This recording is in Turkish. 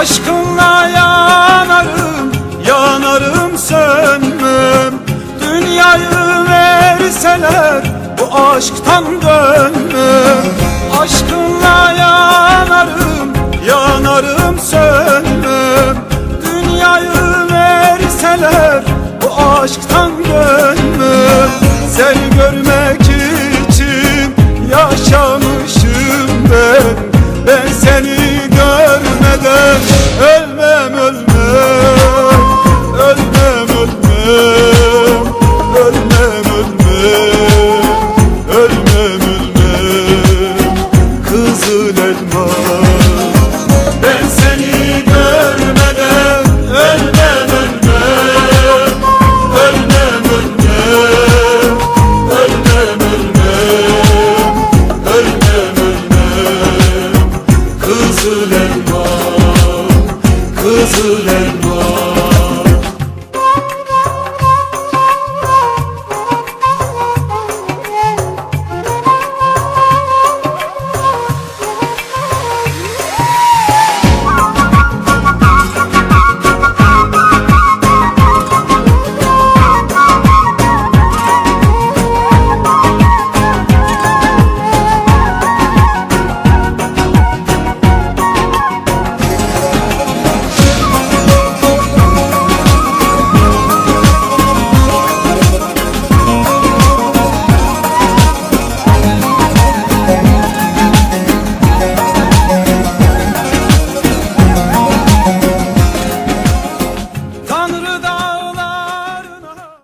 Aşkınla yanarım, yanarım sönmem. Dünyayı verseler bu aşktan dönmem. Aşkınla yanarım, yanarım sönmem. Dünyayı verseler bu aşktan dönmem. Seni görmek Kızıl elma Kızıl elma